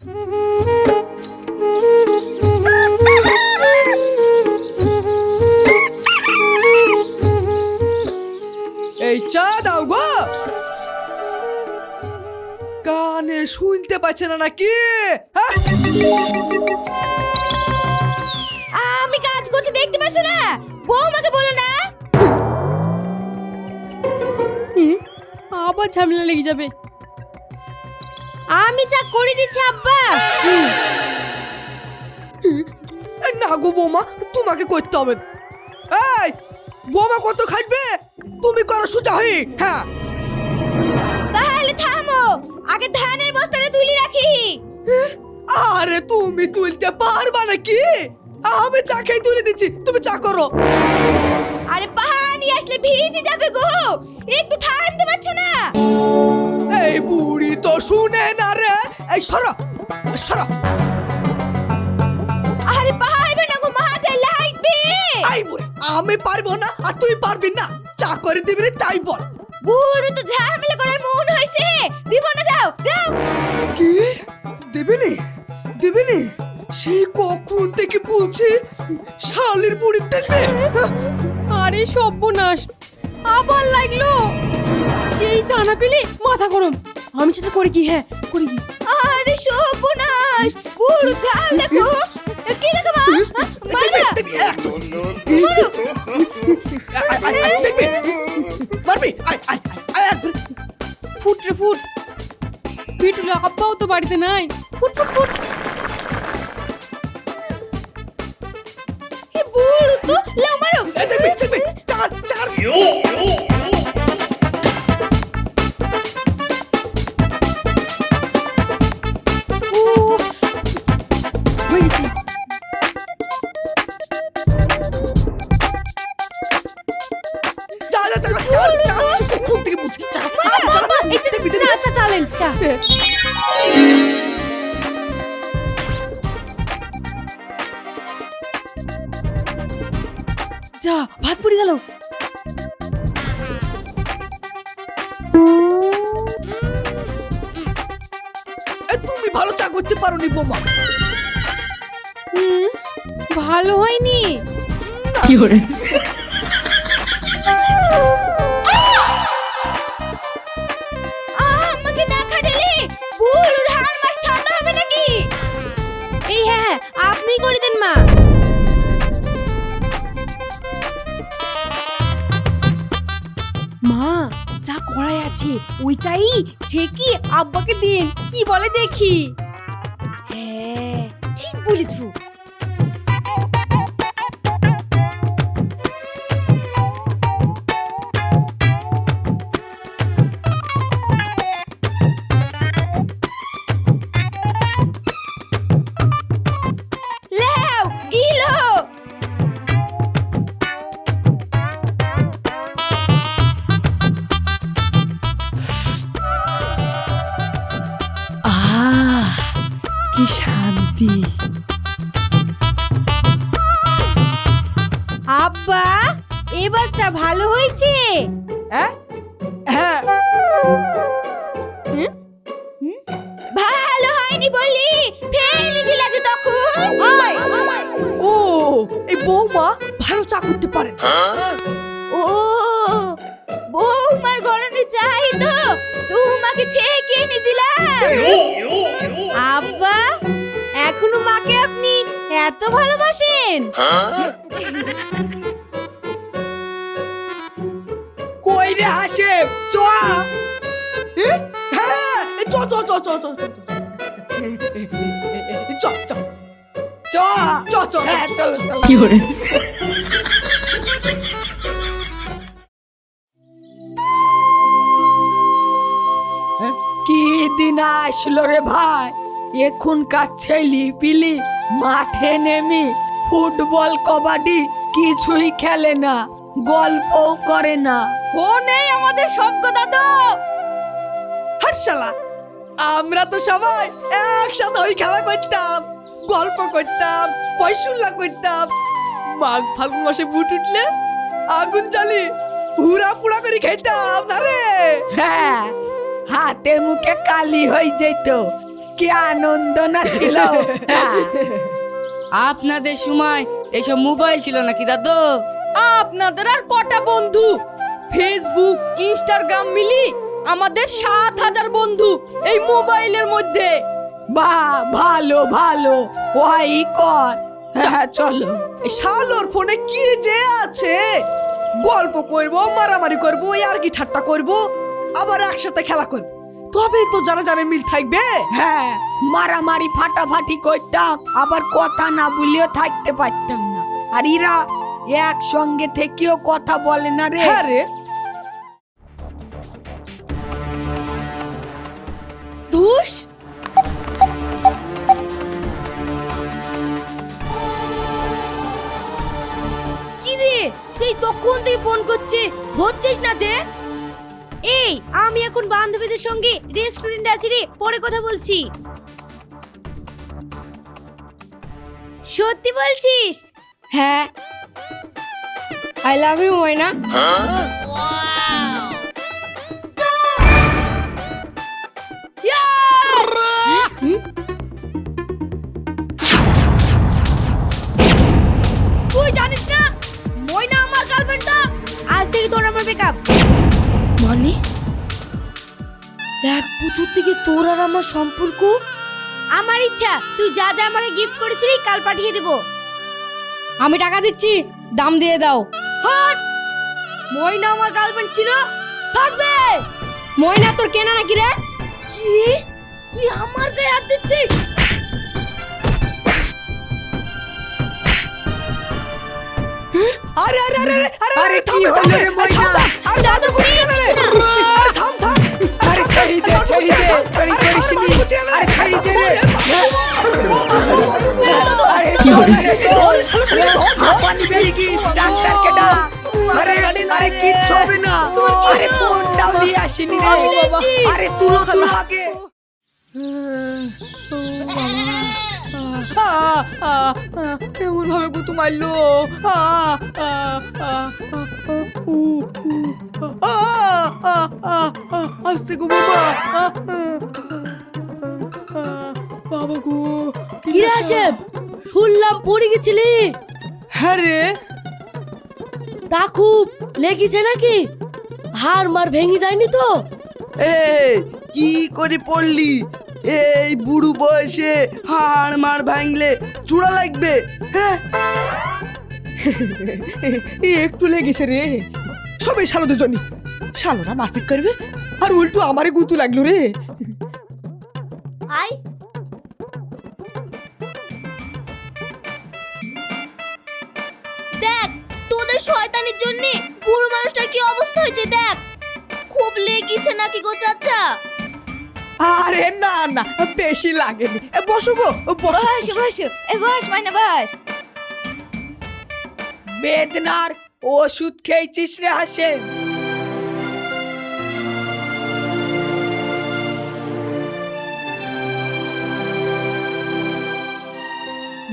এই চা দাও গো। কানে শুনতে পাচ্ছে না নাকি? আমি কাজ করছি দেখতে পাচ্ছ না? বৌমাকে বলো না। আবার ঝামেলা লেগে যাবে। আমি চা করে দিচ্ছি আব্বা। না গো বৌমা তোমাকে করতে হবে। এই বৌমা কত খাটবে তুমি করো সোজা হই হ্যাঁ। তাহলে থামো আগে ধানের বস্তাটা তুলে রাখি। আরে তুমি তুলতে পারবা নাকি? আমি চা খেয়ে তুলে দিচ্ছি তুমি চা করো। আরে পানি আসলে ভিজে যাবে গো একটু থামতে পারছ না। এই বুড়ি তো শুনে না রে। এই সরা সরা। আরে পারবে না গো মাঝে লাগবে। আই বুড়ি আমি পারব না আর তুই পারবি না। চা করে দিবি রে তাই বল। বুড়ো তো ঝামেলা করার মন হয়েছে। দিব না যাও যাও। কি? দেবেনি? দেবেনি? সেই কখন থেকে বলছে শালের বুড়ি দেখবে? আরে সর্বনাশ। আবার লাগল। যেই জানা পেলে মাথা গরম। আমি সেটা করে কি হ্যাঁ করে কি? আরে সর্বনাশ! বুড়ো ঝাল দেখো। কি দেখো মা? মারবা? দেখবি মারবি। ফুট রে ফুট। পিটুলা আব্বাও তো বাড়িতে নাই। ফুট ফুট ফুট। দেখবি দেখবি। চার চার হ্যাঁ হ্যাঁ আপনিই করে দেন মা। মা যা কড়াই আছে ওই চাই ছেকি আব্বাকে দিন কি বলে দেখি? হ্যাঁ ঠিক বলেছ। কি শান্তি? আব্বা এবার চা ভালো হয়েছে? হ্যাঁ? হ্যাঁ। ভালো হয়নি বলি। ফেলে দিলা যে তখন। ও এই বৌমা ভালো চা করতে পারে না। ও বৌমার গরমে চাই তো। তোমাকে ছেঁকে এনে দিলাম। আব্বা এখনও মাকে আপনি এত ভালোবাসেন কই রে হাসে চ হ্যাঁ চ চ চ চ চ চ, চ। চ চ চ চ চ হ্যাঁ চলো চলো কি দিন আসলো রে ভাই এখনকার ছেলি পিলি মাঠে নেমে ফুটবল কবাডি কিছুই খেলে না গল্পও করে না। ফোনে আমাদের সজ্ঞ দাদা হারশালা আমরা তো সবাই একসাথে ওই খেলা করতাম গল্প করতাম পয়সুল্লা করতাম। মাঘ ফাল্গুন মাসে বুট উঠলে আগুন জ্বালি হুড়া পুড়া করে খেতাম না রে। হ্যাঁ হাতে মুখে কালি হয়ে যেত। কি আনন্দ না ছিল। আপনাদের সময় এসব মোবাইল ছিল নাকি দাদু? আপনাদের আর কটা বন্ধু? ফেসবুক ইনস্টাগ্রাম মিলি আমাদের সাত হাজার বন্ধু এই মোবাইলের মধ্যে। বাহ ভালো ভালো। ওই কর। হ্যাঁ চলো। এই শালোর ফোনে কি যে আছে? গল্প করব মারামারি করব আর কি ঠাট্টা করব আবার একসাথে খেলা করব। তবেই তো জানা জানে মিল থাকবে। হ্যাঁ মারামারি ফাটাফাটি করতাম আবার কথা না বলেও থাকতে পারতাম না। আর ইরা একসঙ্গে থেকেও কথা বলে না রে। হ্যাঁ রে। ধুস। কি রে সেই তখন থেকে ফোন করছে? ধরছিস না যে। এই আমি এখন বান্ধবীদের সঙ্গে রেস্টুরেন্টে আছি রে পরে কথা বলছি। সত্যি বলছিস? হ্যাঁ। I love you Moyna. তুই জানিস না ময়না আমার গার্লফ্রেন্ড তো। আজ থেকে তোর আমার ব্রেকআপ থেকে তোর আর আমার সম্পর্ক? আমার ইচ্ছা তুই যা যা আমাকে গিফট করেছিলি কাল পাঠিয়ে দেব। আমি টাকা দিচ্ছি দাম দিয়ে দাও। হট! ময়না আমার গার্লফ্রেন্ড ছিল। থাকবে! ময়না তোর কেনা নাকি রে? কি? তুই আমার গায়ে হাত দিচ্ছিস? আরে আরে আরে আরে আরে কি হলো রে ময়না? থাম, থাম। আরে দাদু দাদু বুঝছে রে? ছেড়ে দে, দাদু ছেড়ে দে, আরে। আরে ছেড়ে দে আরে ধর শালা খালি ধর, ডাক্তারকে ডাক। আরে আরে কিচ্ছু হবে না আরে ফোনটাও নিয়ে আসিনি রে আরে তুলো তুলো আগে এমন ভাবে গুতু মারলো আস্তে গো বাবা বাবা গো কিরে শুনলাম পড়ে গেছিলি হ্যাঁ রে তা খুব লেগেছে নাকি হাড় মার ভেঙে যায়নি তো এই কি করে পড়লি এই বুড়ো বয়সে হাড় মার ভাঙলে চূড়া লাগবে হ্যাঁ? একটু লেগেছে রে। সবাই শালোদের জন্য শালোরা মারপিট করবে? আর উল্টো আমারে গুতু লাগল রে। আই দেখ, তোদের শয়তানির জন্য বুড়ো মানুষটার কি অবস্থা হয়েছে দেখ। খুব লেগেছে নাকি গো চাচা? আরে না না বেশি লাগেনি। এ, বসো গো বসো বস বস। এ বস মানে বস। বেদনার ওষুধ খেয়েছিস রে হাসে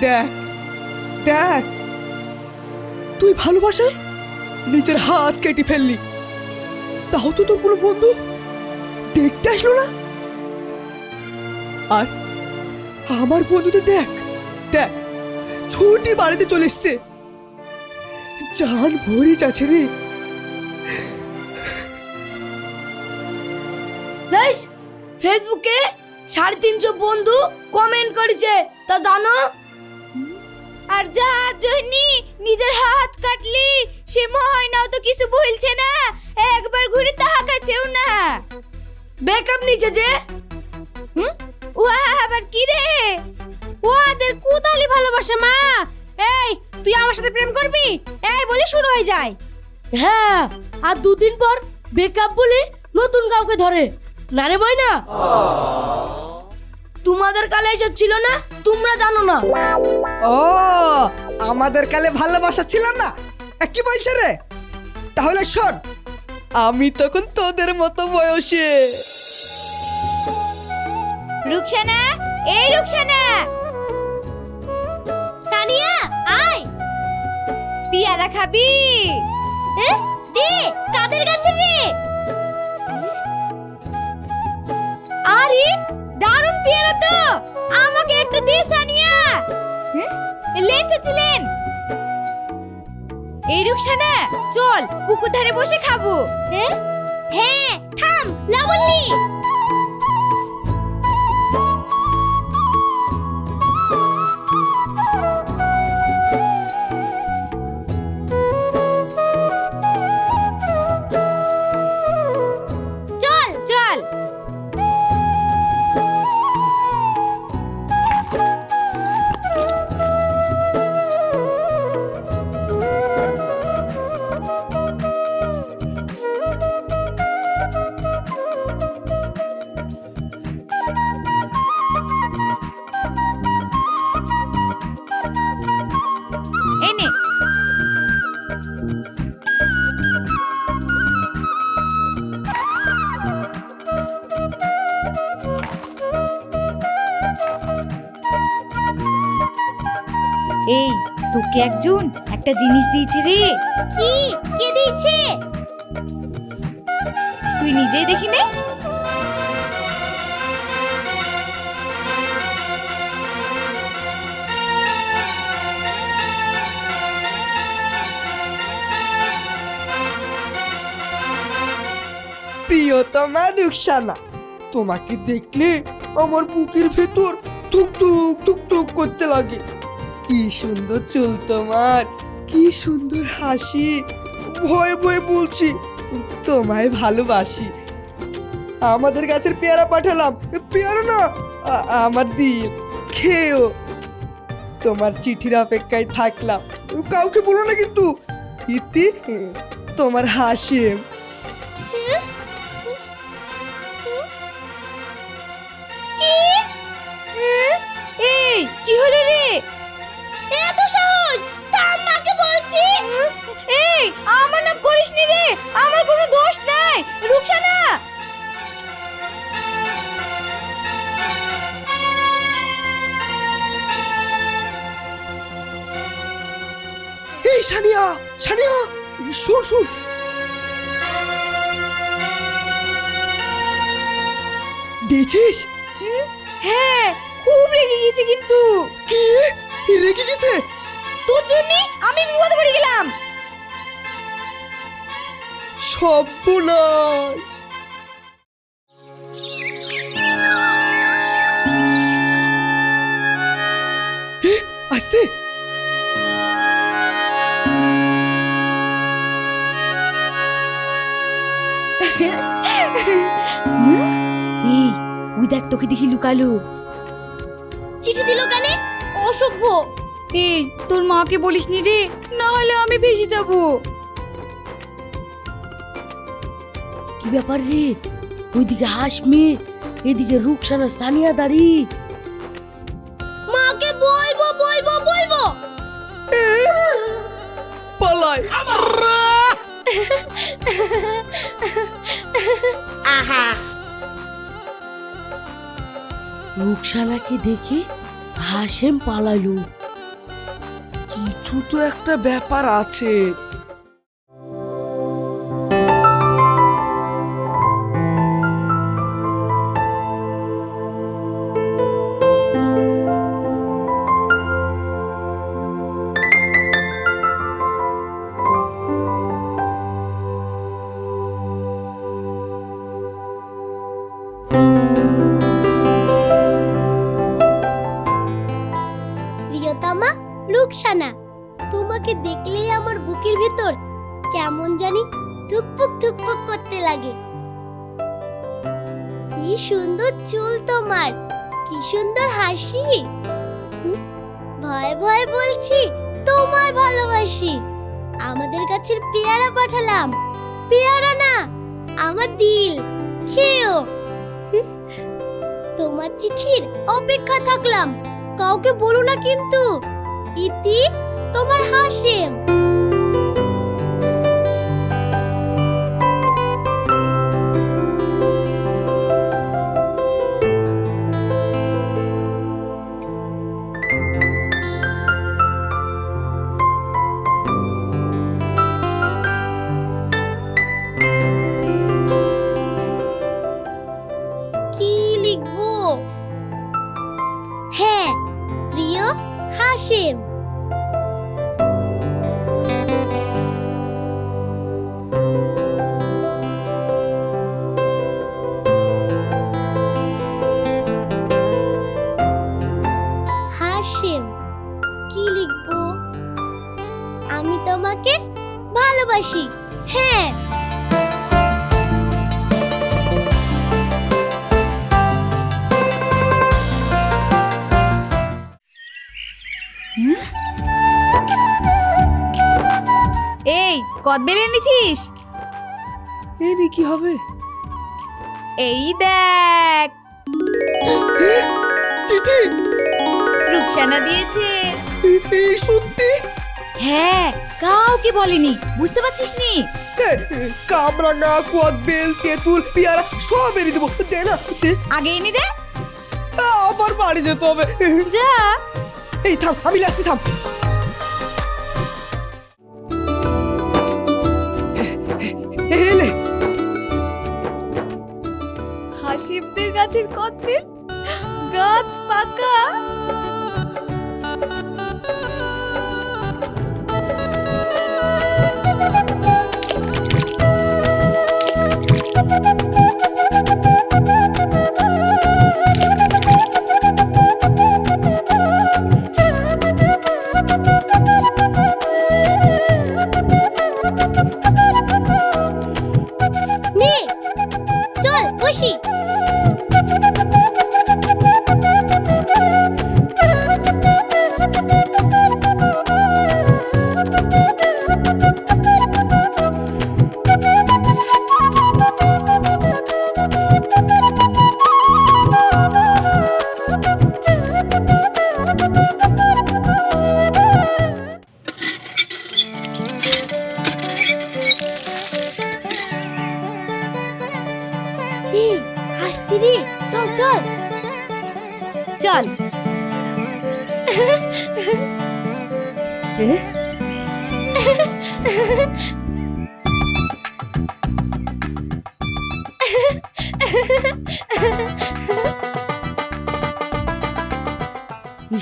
দেখ দেখ। তুই ভালোবাসায় নিজের হাত কেটে ফেললি। তাও তো তোর কোনো বন্ধু? দেখতে আসলো না? আর আমার বন্ধুতে দেখ দেখ ছুটি বাড়িতে চলে এসছে। জান ভরে যাচ্ছে রে। ফেসবুকে সাড়ে তিনশো বন্ধু কমেন্ট করেছে তা জানো? আর যার জন্য নিজের হাত কাটলি সে ময়নাও তো কিছু বলছে না একবার ঘুরে তাকাছেও না। ব্যাকআপ নিচে যে। হুম? ও আবার কি রে? ওদের কুদালি ভালোবাসে মা। এই তুই আমার সাথে প্রেম করবি? এই বলে শুরু হয়ে যায়। হ্যাঁ আর দুদিন পর ব্রেকআপ বলে নতুন কাউকে ধরে। না রে ময়না? তোমাদের কালে এসব ছিল না? তোমরা জানো না। ও আমাদের কালে ভালোবাসা ছিল না? এ, কি বলছে রে? তাহলে শোন আমি তখন তোদের মতো বয়সে রুকসানা? এই রুকসানা! সানিয়া, আয়! পিয়ারা খাবি? দে, কাদের কাছে রে? আরে, দারুণ পেয়ারা তো! আমাকে একটু দিয়ে সানিয়া! লেঞ্চে ছিলেন। এই রুকসানা, চল পুকুর ধারে বসে খাব। হ্যাঁ হ্যাঁ থাম লাবল্লি একজন একটা জিনিস দিয়েছে রে। কি? কে দিয়েছে? তুই নিজেই দেখি নে। প্রিয়তমা রুকসানা তোমাকে দেখলে আমার বুকের ভেতর ধুক ধুক ধুক ধুক করতে লাগে। কি সুন্দর চুল তোমার, কি সুন্দর হাসি। ভয়ে ভয়ে বলছি, তোমায় ভালোবাসি। আমাদের গাছের পেয়ারা পাঠালাম, পেয়ারা না আমার দিল, খেয়েও। তোমার চিঠির অপেক্ষায় থাকলাম, কাউকে বলো না কিন্তু, ইতি, তোমার হাসিম আমার রে? আমার কোনো দোষ নাই। রুকসানা! এই সানিয়া সানিয়া! শুন শুন। দেখছিস? হ্যাঁ খুব রেগে গেছে কিন্তু। কি? রেগে গেছে? তোর জন্য আমি বিপদে পড়ে গেলাম। সর্বনাশ। এ, আসছে। এই ওই দেখ তোকে দেখি লুকালো। চিঠি দিল কানে? অসভ্য। এই তোর মাকে বলিসনি রে? না হলে আমি ভেসে যাব। কি ব্যাপার রে? ওইদিকে হাসমি এদিকে রুকসানা সানিয়া দাঁড়ি। মাকে বলব বলব বলব। পালায়। রুকসানাকে দেখে হাসেম পালাইলো কিছু তো একটা ব্যাপার আছে। রুকসানা তোমাকে দেখলেই আমার বুকের ভিতর কেমন জানি ধুকপুক ধুকপুক করতে লাগে। কি সুন্দর চুল তোমার, কি সুন্দর হাসি। ভয়ে ভয়ে বলছি, তোমায় ভালোবাসি। আমাদের কাছের পেয়ারা পাঠালাম। পেয়ারা না, আমার দিল। খেয়েও। তোমার চিঠির অপেক্ষা থাকলাম। কাউকে বলো না কিন্তু। ইতি তোমার হাসেম। তোমাকে ভালোবাসি। হ্যাঁ। এই কদ বেলে এনেছিস এই নিয়ে কি হবে? এই দেখ। চিঠি রুকসানা দিয়েছে। হ্যাঁ কাউকে বলেনি বুঝতে পারছিস নি? কামরাঙা কদবেল তেঁতুল পেয়ারা সব এনে দেবো। দে না দে। আগে এনে দে। আবার বাড়ি যেতে হবে। যা। এই থাম আমি লাসি থাম। এলে। হাসিবদের গাছের কদবেল গাছ পাকা?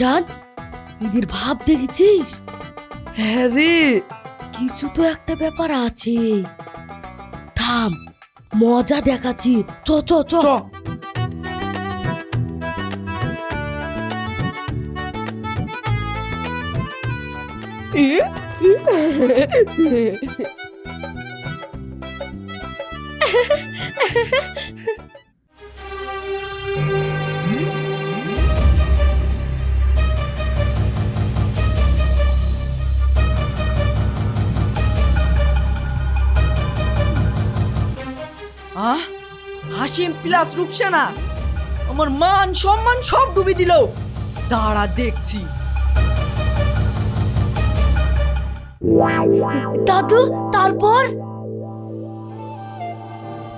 ঈশান? এদের ভাব দেখেছিস? হ্যাঁ রে। কিছু তো একটা ব্যাপার আছে। থাম মজা দেখাচ্ছি। চ চ চ। চ। হাসিম প্লাস রুকসানা আমার মান সম্মান সব ডুবি দিল। দাঁড়া দেখছি। দাদু তারপর?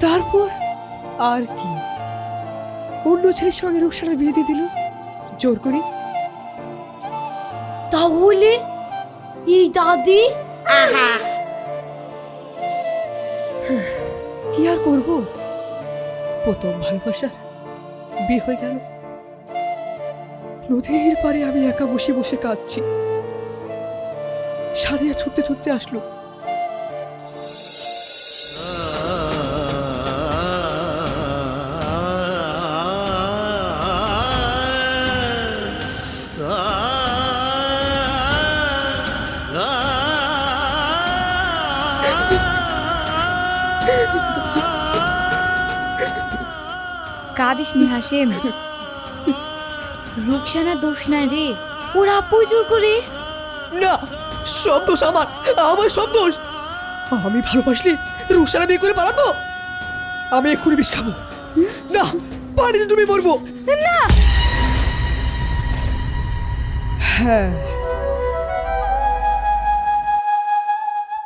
তারপর আর কি? অন্য ছেলের সঙ্গে রূপসানের বিয়ে দিয়ে দিল। জোর করি। তাহলে এই দাদি? কি আর করব? প্রথম ভালোবাসা। বিয়ে হয়ে গেল। নদীর পারে আমি একা বসে বসে কাঁদছি। সারিয়া ছুটতে ছুটতে আসলো। কাঁদিস নি হাসিম? রুকসানা দোষ নাই রে। ওরা আপুই জোর করে। না সব দোষ আমার আমার সব দোষ। আমি ভালোবাসলে রুকসানা বিয়ে করে পালাতো? আমি এক্ষুনি বিষ খাব। না পানিতে তুমি মরবো। না। হ্যাঁ।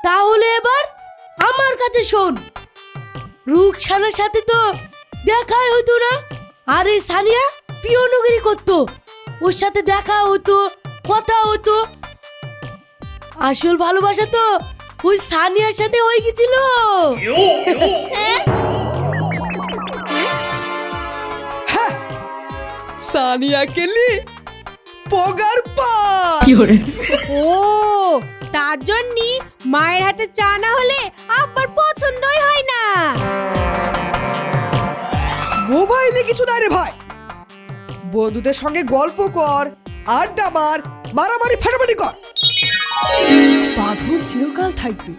তাহলে এবার আমার কাছে শোন। রুকসানার সাথে তো দেখাই হতো না। আর এই সানিয়া পিয়নগিরি করতো। ওর সাথে দেখা হতো কথা হতো আসল ভালোবাসা তো ওই সানিয়ার সাথে হয়ে গেছিল। সানিয়া কেলি বগার পান ও তার জন্যই মায়ের হাতে চা না হলে আব্বার পছন্দই হয় না। মোবাইলে কিছু না রে ভাই। বন্ধুদের সঙ্গে গল্প কর আড্ডা মার মারামারি ফাটাফাটি কর। বাঁধন চিরকাল থাকবে।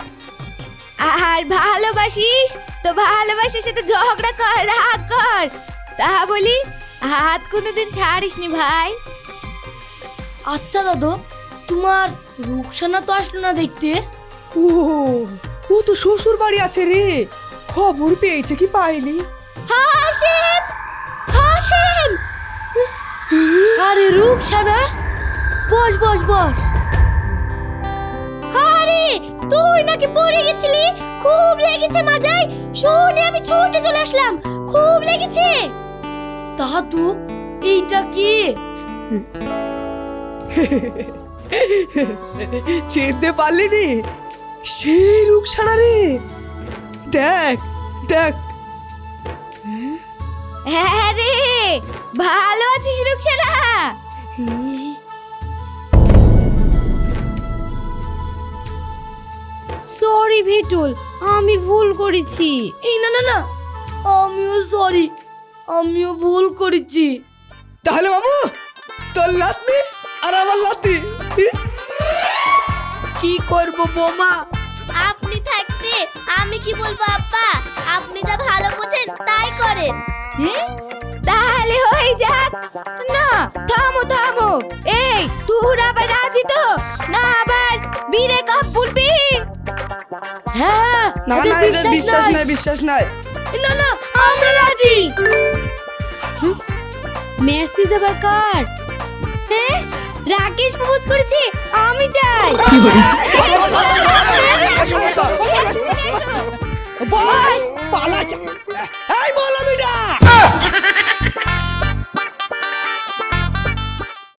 আর ভালোবাসিস? তো ভালোবাসার সাথে ঝগড়া কর রাগ কর। তা বলি হাত কোনোদিন ছাড়িসনি ভাই। আচ্ছা দাদু তোমার রুকসানা তো আসলো না দেখতে? ও ও তো শ্বশুর বাড়ি আছে রে। খবর পেয়েছে কি পাইলি? হাসিম! হাসিম! আরে রুকসানা বস বস বস। আরে, তুই নাকি পড়ে গেছিলি? খুব লেগেছে মাজায়। শুনে আমি ছুটে চলে আসলাম। খুব লেগেছে। দাদু, এইটা কি? চিনতে পারলি নি? সেই রুকসানা রে। দেখ দেখ। হ্যাঁ রে ভালো আছিস রুকসানা? সরি ভেটুল আমি ভুল করেছি। এই না না না আমিও সরি আমিও ভুল করেছি। তাহলে বাবু তোর লাত্তি আর আমার লাত্তি। কি করব বোমা? আপনি থাকতে আমি কি বলব আব্বা? আপনি যা ভালো বোঝেন তাই করেন। তাহলে হয়ে যাক না থামো থামো এই তুই আবার রাজি তো না আবার বীরে কাপ বলবি হ্যাঁ না না এদের বিশ্বাস নাই বিশ্বাস নাই না না আমরা রাজি মেসেজ আবার কার হ্যাঁ রাকেশ প্রপোজ করেছে আমি চাই ও পালা এই বলো বিটা